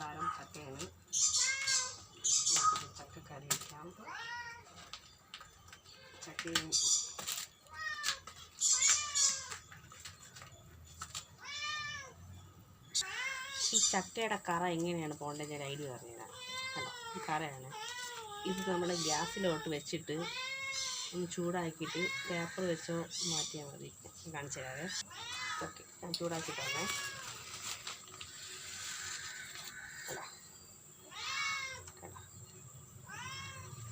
കാരം ചക്കയാണ് ചക്ക കറി വയ്ക്കാം ചക്കയും ഈ ചക്കയുടെ കറ എങ്ങനെയാണ് പോകേണ്ടത് ഞാൻ ഐഡിയ പറഞ്ഞുതരാം കണ്ടോ? ഈ കറയാണ്. ഇത് നമ്മൾ ഗ്യാസിലോട്ട് വെച്ചിട്ട് ഒന്ന് ചൂടാക്കിയിട്ട് പേപ്പർ വെച്ചോ മാറ്റിയാൽ മതി. കാണിച്ചു തരാവേ. ഓക്കെ. ഞാൻ ചൂടാക്കിയിട്ട് വന്നേ കണ്ടോ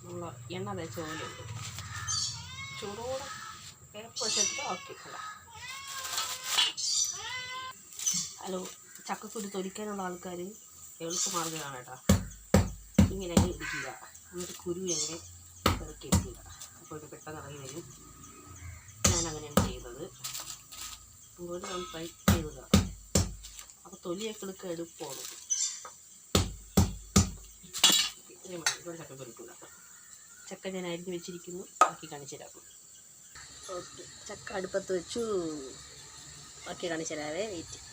കണ്ടോ എണ്ണ തേച്ച പോലെയുണ്ട് ചൂടോടെ പേപ്പർ വെച്ചിട്ട് കണ്ടോ ഹലോ ചക്കക്കുരു തൊലിക്കാനുള്ള ആൾക്കാർ എളുപ്പമാർഗമാണ് കേട്ടോ. ഇങ്ങനെ അങ്ങ് ഇടിക്കുക എന്നിട്ട് കുരു എങ്ങനെ ഇറക്കി എടുക്കുക അപ്പോൾ ഇത് പെട്ടെന്ന് ഇറങ്ങി വരും. ഞാൻ അങ്ങനെയാണ് ചെയ്യുന്നത് ഇങ്ങോട്ട് നമ്മൾ ഫ്രൈ ചെയ്തത് അപ്പോൾ തൊലിയൊക്കെ എടുക്കുക എളുപ്പമാണ് ഇവിടെ ചക്ക പൊരിക്കുക ചക്ക ഞാൻ അരിഞ്ഞ് വെച്ചിരിക്കുന്നു. ബാക്കി കാണിച്ചു തരാം. ഓക്കെ. ചക്ക അടുപ്പത്ത് വെച്ചു. ബാക്കി കാണിച്ചു തരാവേ. വെയിറ്റ്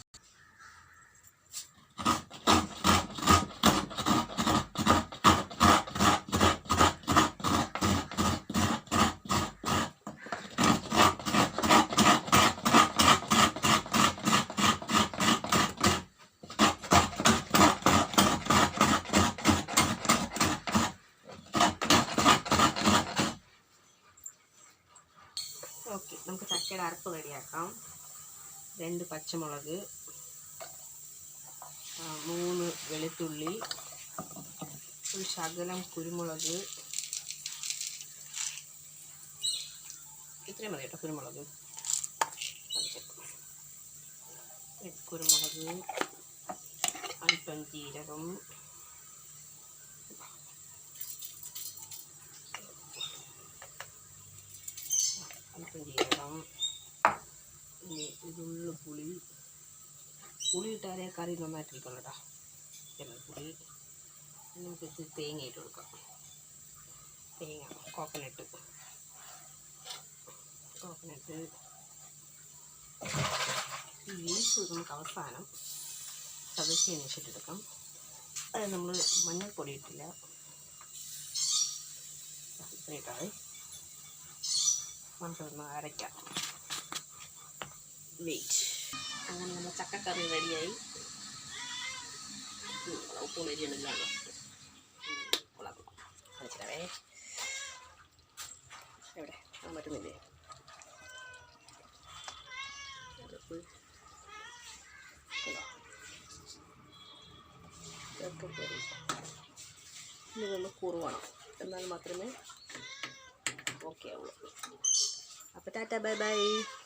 ഓക്കെ നമുക്ക് ചക്കയുടെ അരപ്പ് റെഡിയാക്കാം. രണ്ട് പച്ചമുളക് മൂന്ന് വെളുത്തുള്ളി ഒരു ശകലം കുരുമുളക്. ഇത്രയും മതി കേട്ടോ കുരുമുളക്. കുരുമുളക് അല്പം ജീരകം. അല്പം ഇനി ഇതുള്ള പുളി പുളി ഇട്ടാലേ കറി നന്നായിട്ടിരിക്കുള്ളൂ കേട്ടോ പുളി നമുക്ക് ഇച്ചിരി തേങ്ങ ഇട്ട് കൊടുക്കാം തേങ്ങ കോക്കനട്ട് കോക്കനട്ട് ലീഫ് നമുക്ക് അവസാനം ചതച്ചതിന് ശേഷിട്ടെടുക്കാം അത് നമ്മൾ മഞ്ഞൾപ്പൊടി ഇട്ടില്ല. ഇത്രയും ഇട്ടാൽ നമുക്കൊന്ന് അരയ്ക്കാം. വെയിറ്റ് അങ്ങനെ നമ്മൾ ചക്കക്കറി റെഡിയായി. ഉപ്പ് മെരിയുണ്ടല്ലോ മനസ്സിലാവേ എവിടെ? ആ പറ്റുന്നില്ലേ. ഇതാ. ചക്കക്കറി ഒന്ന് കുറുവണം. എന്നാൽ മാത്രമേ Okay, Apa kata bye-bye.